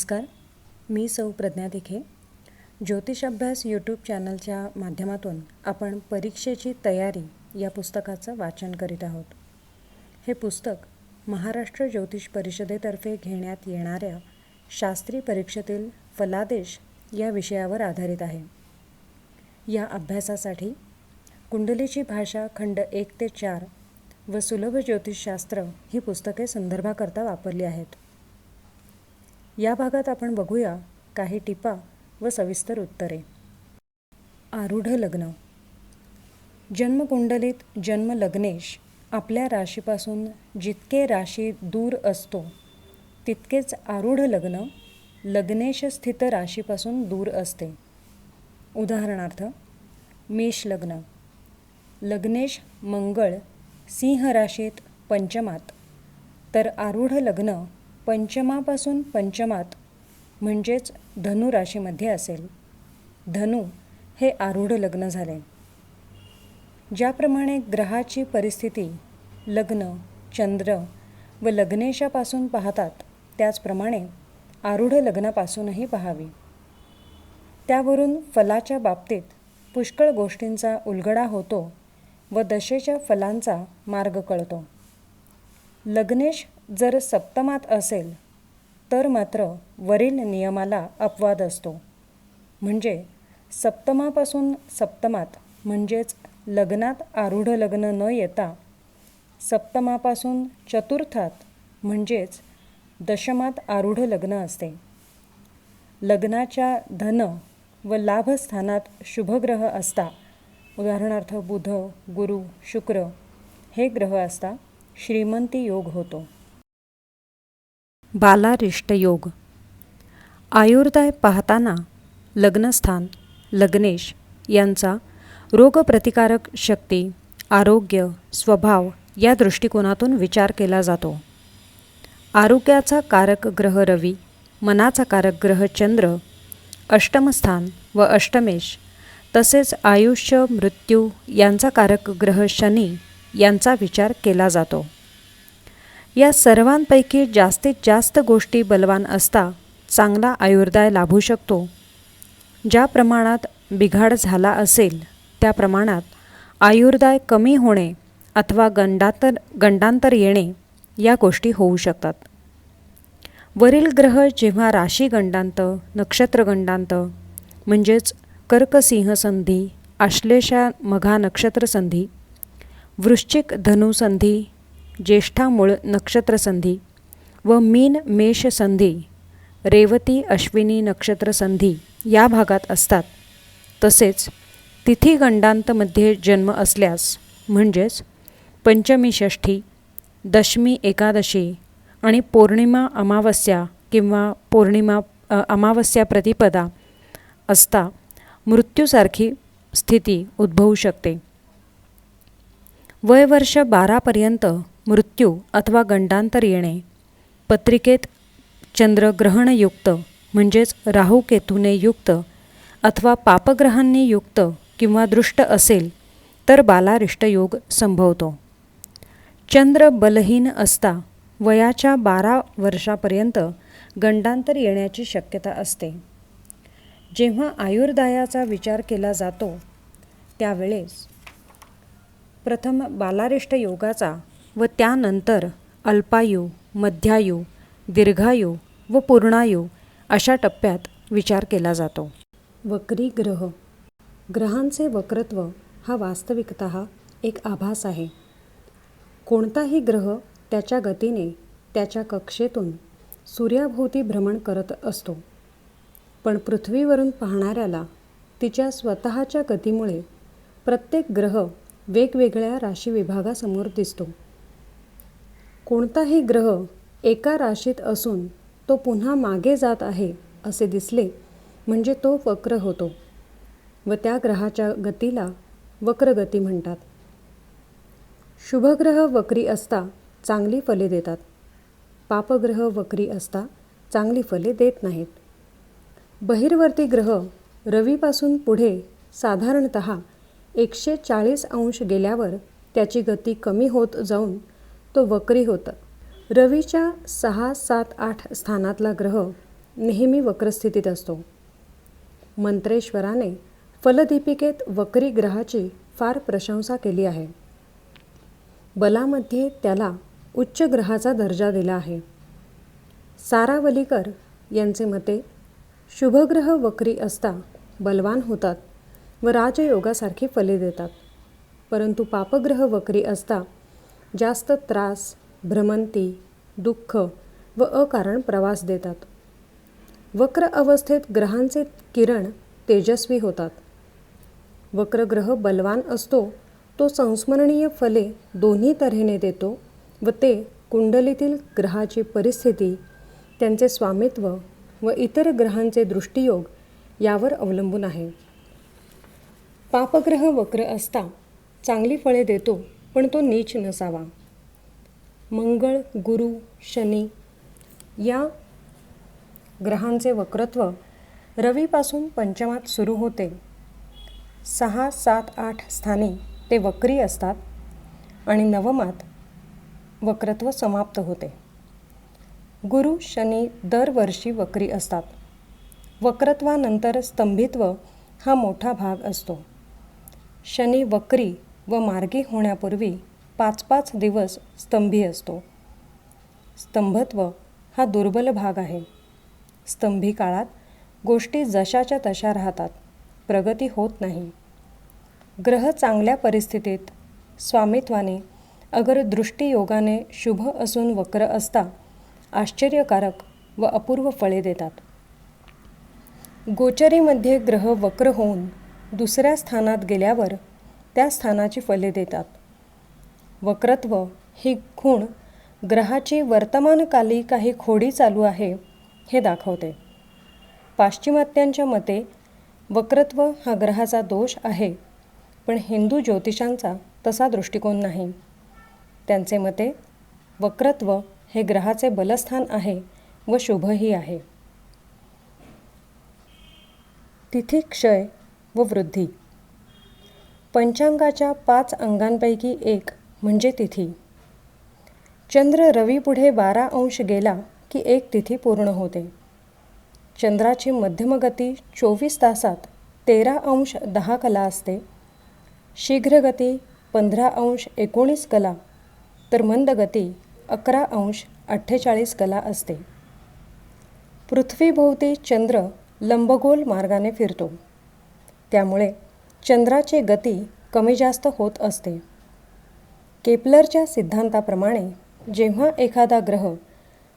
नमस्कार. मी सौ प्रज्ञा दिखे. ज्योतिष अभ्यास यूट्यूब चॅनलच्या माध्यमातून आपण परीक्षेची तयारी या पुस्तकाचं वाचन करीत आहोत. हे पुस्तक महाराष्ट्र ज्योतिष परिषदेतर्फे घेण्यात येणाऱ्या शास्त्री परीक्षेतील फलादेश या विषयावर आधारित आहे. या अभ्यासासाठी कुंडलीची भाषा खंड एक ते चार व सुलभ ज्योतिषशास्त्र ही पुस्तके संदर्भाकरता वापरली आहेत. या भागात आपण बघूया काही टिपा व सविस्तर उत्तरे. आरूढ लग्न. जन्मकुंडलीत जन्म लग्नेश आपल्या राशीपासून जितके राशी दूर असतो तितकेच आरूढ लग्न लग्नेश स्थित राशीपासून दूर असते. उदाहरणार्थ मेष लग्न लग्नेश मंगळ सिंह राशीत पंचमात तर आरूढ लग्न पंचमापासून पंचमात म्हणजेच धनु राशीमध्ये असेल. धनु हे आरूढ लग्न झाले. ज्याप्रमाणे ग्रहाची परिस्थिती लग्न चंद्र व लग्नेशापासून पाहतात त्याचप्रमाणे आरूढ लग्नापासूनही पाहावी. त्यावरून फलाच्या बाबतीत पुष्कळ गोष्टींचा उलगडा होतो व दशेच्या फलांचा मार्ग कळतो. लग्नेश जर सप्तमात असेल तर मात्र वरील नियमाला अपवाद असतो. म्हणजे सप्तमापासून सप्तमात म्हणजेच लग्नात आरूढ लग्न न येता सप्तमापासून चतुर्थात म्हणजेच दशमात आरूढ लग्न असते. लग्नाच्या धन व लाभस्थानात शुभग्रह असता. उदाहरणार्थ बुध गुरु शुक्र हे ग्रह असता. श्रीमंती योग होतो. योग आयुर्दाय पाहताना लग्नस्थान लग्नेश यांचा रोगप्रतिकारक शक्ती आरोग्य स्वभाव या दृष्टिकोनातून विचार केला जातो. आरोग्याचा कारक ग्रह रवी मनाचा कारक ग्रह चंद्र अष्टमस्थान व अष्टमेश तसेच आयुष्य मृत्यू यांचा कारक ग्रह शनी यांचा विचार केला जातो. या सर्वांपैकी जास्तीत जास्त गोष्टी बलवान असता चांगला आयुर्दाय लाभू शकतो. ज्या प्रमाणात बिघाड झाला असेल त्या प्रमाणात आयुर्दाय कमी होणे अथवा गंडांतर गंडांतर येणे या गोष्टी होऊ शकतात. वरील ग्रह जेव्हा राशी गंडांत नक्षत्रगंडांत म्हणजेच कर्कसिंह संधी आश्लेषा मघा नक्षत्रसंधी वृश्चिक धनु संधी ज्येष्ठा मूळ व मीन मेष संधी रेवती अश्विनी नक्षत्रसंधी या भागात असतात. तसेच तिथी गंडांतमध्ये जन्म असल्यास म्हणजेच पंचमी षष्ठी दशमी एकादशी आणि पौर्णिमा अमावस्या किंवा पौर्णिमा अमावस्या प्रतिपदा असता मृत्यूसारखी स्थिती उद्भवू शकते. वयवर्ष बारापर्यंत मृत्यू अथवा गंडांतर येणे. पत्रिकेत चंद्रग्रहणयुक्त म्हणजेच राहुकेतूने युक्त अथवा पापग्रहांनी युक्त किंवा दृष्ट असेल तर बालारिष्ट योग संभवतो. चंद्र बलहीन असता वयाच्या बारा वर्षापर्यंत गंडांतर येण्याची शक्यता असते. जेव्हा आयुर्दायाचा विचार केला जातो त्यावेळेस प्रथम बालारिष्ट योगाचा व त्यानंतर अल्पायू मध्यायू दीर्घायू व पूर्णायू अशा टप्प्यात विचार केला जातो. वक्री ग्रह. ग्रहांचे वक्रत्व हा वास्तविकत एक आभास आहे. कोणताही ग्रह त्याच्या गतीने त्याच्या कक्षेतून सूर्याभोवती भ्रमण करत असतो. पण पृथ्वीवरून पाहणाऱ्याला तिच्या स्वतःच्या गतीमुळे प्रत्येक ग्रह वेगवेगळ्या राशी विभागासमोर दिसतो. कोणताही ग्रह एका राशीत असून तो पुन्हा मागे जात आहे असे दिसले म्हणजे तो वक्र होतो. व त्या ग्रहाच्या गतीला वक्रगती म्हणतात. शुभग्रह वक्री असता चांगली फले देतात. पापग्रह वक्री असता चांगली फले देत नाहीत. बहिर्वर्ती ग्रह रवीपासून पुढे साधारणत एकशे चाळीस अंश गेल्यावर त्याची गती कमी होत जाऊन तो वक्री होतं. रवीच्या सहा सात आठ स्थानातला ग्रह नेहमी वक्रस्थितीत असतो. मंत्रेश्वराने फलदीपिकेत वक्री ग्रहाची फार प्रशंसा केली आहे. बलामध्ये त्याला उच्च ग्रहाचा दर्जा दिला आहे. सारावलीकर यांचे मते शुभग्रह वक्री असता बलवान होतात व राजयोगासारखी फले देतात. परंतु पापग्रह वक्री असता जास्त त्रास भ्रमंती दुःख व अकारण प्रवास देतात. वक्र अवस्थेत ग्रहांचे किरण तेजस्वी होतात. वक्रग्रह बलवान असतो तो संस्मरणीय फले दोन्ही तऱ्हेने देतो व ते कुंडलीतील ग्रहाची परिस्थिती त्यांचे स्वामित्व व इतर ग्रहांचे दृष्टियोग यावर अवलंबून आहे. पापग्रह वक्र असता चांगली फळे देतो पण तो नीच नसावा. मंगळ गुरु शनी या ग्रहांचे वक्रत्व रवीपासून पंचमात सुरू होते. सहा सात आठ स्थानी ते वक्री असतात आणि नवमात वक्रत्व समाप्त होते. गुरु शनी दरवर्षी वक्री असतात. वक्रत्वानंतर स्तंभित्व हा मोठा भाग असतो. शनी वक्री व मार्गी होण्यापूर्वी पाच पाच दिवस स्तंभी असतो. स्तंभत्व हा दुर्बल भाग आहे. स्तंभी काळात गोष्टी जशाच्या तशा राहतात प्रगती होत नाही. ग्रह चांगल्या परिस्थितीत स्वामित्वाने अगर दृष्टीयोगाने शुभ असून वक्र असता आश्चर्यकारक व अपूर्व फळे देतात. गोचरीमध्ये ग्रह वक्र होऊन दुसऱ्या स्थानात गेल्यावर त्या स्थानाची फले देतात. वक्रत्व ही खूण ग्रहाची वर्तमानकाली काही खोडी चालू आहे हे दाखवते. पाश्चिमात्यांच्या मते वक्रत्व हा ग्रहाचा दोष आहे पण हिंदू ज्योतिषांचा तसा दृष्टिकोन नाही. त्यांचे मते वक्रत्व हे ग्रहाचे बलस्थान आहे व शुभही आहे. तिथी क्षय व वृद्धी. पंचांगाच्या पाच अंगांपैकी एक म्हणजे तिथी. चंद्र रवीपुढे बारा अंश गेला की एक तिथी पूर्ण होते. चंद्राची मध्यमगती चोवीस तासात तेरा अंश दहा कला असते. शीघ्रगती पंधरा अंश एकोणीस कला तर मंदगती अकरा अंश अठ्ठेचाळीस कला असते. पृथ्वीभोवती चंद्र लंबगोल मार्गाने फिरतो. त्यामुळे चंद्राची गती कमी जास्त होत असते. केपलरच्या सिद्धांताप्रमाणे जेव्हा एखादा ग्रह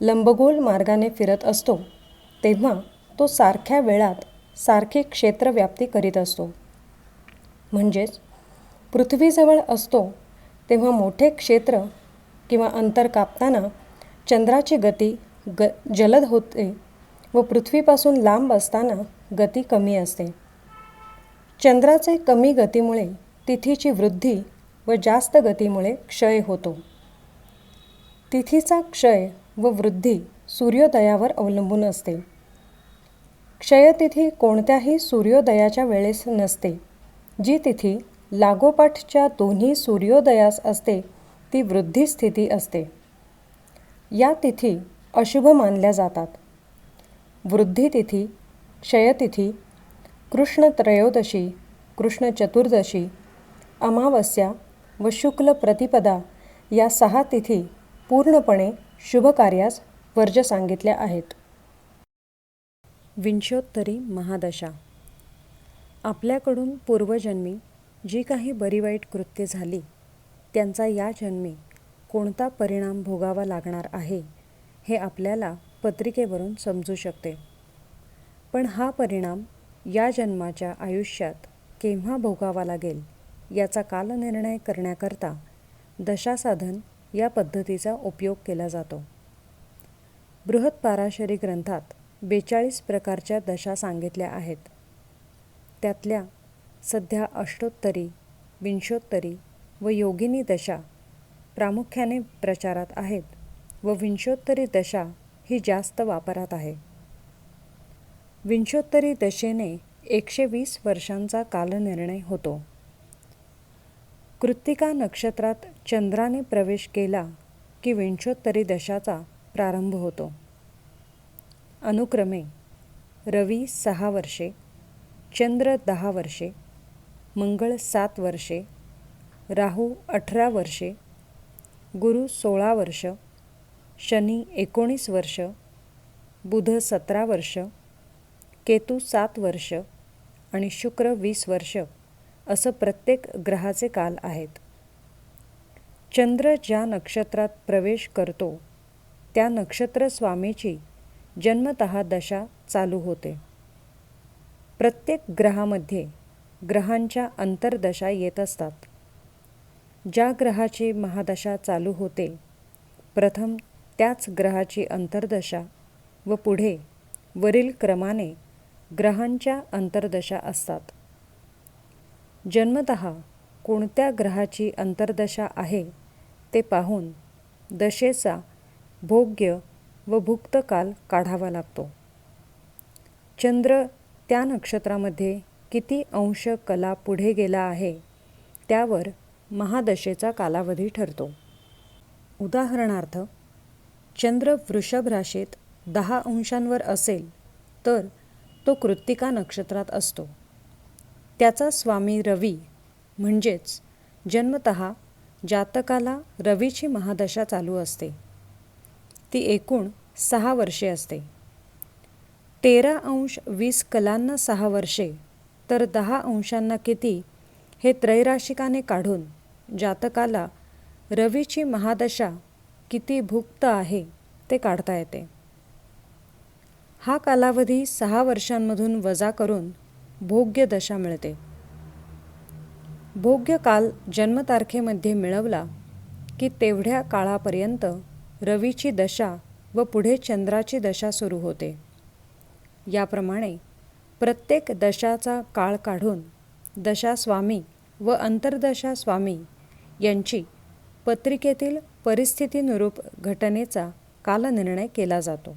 लंबगोल मार्गाने फिरत असतो तेव्हा तो सारख्या वेळात सारखी क्षेत्रव्याप्ती करीत असतो. म्हणजेच पृथ्वीजवळ असतो तेव्हा मोठे क्षेत्र किंवा अंतर कापताना चंद्राची गती ग जलद होते व पृथ्वीपासून लांब असताना गती कमी असते. चंद्राचे कमी गतीमुळे तिथीची वृद्धी व जास्त गतीमुळे क्षय होतो. तिथीचा क्षय व वृद्धी सूर्योदयावर अवलंबून असते. क्षयतिथी कोणत्याही सूर्योदयाच्या वेळेस नसते. जी तिथी लागोपाठच्या दोन्ही सूर्योदयास असते ती वृद्धी स्थिती असते. या तिथी अशुभ मानल्या जातात. वृद्धी तिथी क्षयतिथी कृष्ण त्रयोदशी कृष्ण चतुर्दशी अमावस्या व शुक्ल प्रतिपदा या सहा तिथी पूर्णपणे शुभकार्यास वर्ज सांगितल्या आहेत. विंशोत्तरी महादशा. आपल्याकडून पूर्वजन्मी जी काही बरी वाईट कृत्ये झाली त्यांचा या जन्मी कोणता परिणाम भोगावा लागणार आहे हे आपल्याला पत्रिकेवरून समजू शकते. पण हा परिणाम या जन्माच्या आयुष्यात केव्हा भोगावा लागेल याचा कालनिर्णय करण्याकरता दशासाधन या पद्धतीचा उपयोग केला जातो. बृहत पाराशरी ग्रंथात बेचाळीस प्रकारच्या दशा सांगितल्या आहेत. त्यातल्या सध्या अष्टोत्तरी विंशोत्तरी व योगिनी दशा प्रामुख्याने प्रचारात आहेत व विंशोत्तरी दशा ही जास्त वापरात आहे. विंशोत्तरी दशेने एकशे वीस वर्षांचा कालनिर्णय होतो. कृत्तिका नक्षत्रात चंद्राने प्रवेश केला की विंशोत्तरी दशाचा प्रारंभ होतो. अनुक्रमे रवी सहा वर्षे चंद्र दहा वर्षे मंगळ सात वर्षे राहू अठरा वर्षे गुरु सोळा वर्ष शनी एकोणीस वर्ष बुध सतरा वर्ष केतू सात वर्ष आणि शुक्र वीस वर्ष असं प्रत्येक ग्रहाचे काल आहेत. चंद्र ज्या नक्षत्रात प्रवेश करतो त्या नक्षत्र स्वामीची जन्मत दशा चालू होते. प्रत्येक ग्रहामध्ये ग्रहांच्या अंतर्दशा येत असतात. ज्या ग्रहाची महादशा चालू होते प्रथम त्याच ग्रहाची अंतर्दशा व पुढे वरील क्रमाने ग्रहांच्या अंतर्दशा असतात. जन्मत कोणत्या ग्रहाची अंतर्दशा आहे ते पाहून दशेचा भोग्य व भुक्त काल काढावा लागतो. चंद्र त्या नक्षत्रामध्ये किती अंश कला पुढे गेला आहे त्यावर महादशेचा कालावधी ठरतो. उदाहरणार्थ चंद्र वृषभ राशीत दहा अंशांवर असेल तर तो कृत्तिका नक्षत्रात असतो. त्याचा स्वामी रवी म्हणजेच जन्मत जातकाला रवीची महादशा चालू असते. ती एकूण सहा वर्षे असते. तेरा अंश वीस कलांना सहा वर्षे तर दहा अंशांना किती हे त्रैराशिकाने काढून जातकाला रवीची महादशा किती भुक्त आहे ते काढता येते. हा कालावधी सहा वर्षांमधून वजा करून भोग्य दशा मिळते. भोग्य काल जन्मतारखेमध्ये मिळवला की तेवढ्या काळापर्यंत रवीची दशा व पुढे चंद्राची दशा सुरू होते. याप्रमाणे प्रत्येक दशाचा काळ काढून दशा स्वामी व अंतर्दशा स्वामी यांची पत्रिकेतील परिस्थितीनुरूप घटनेचा कालनिर्णय केला जातो.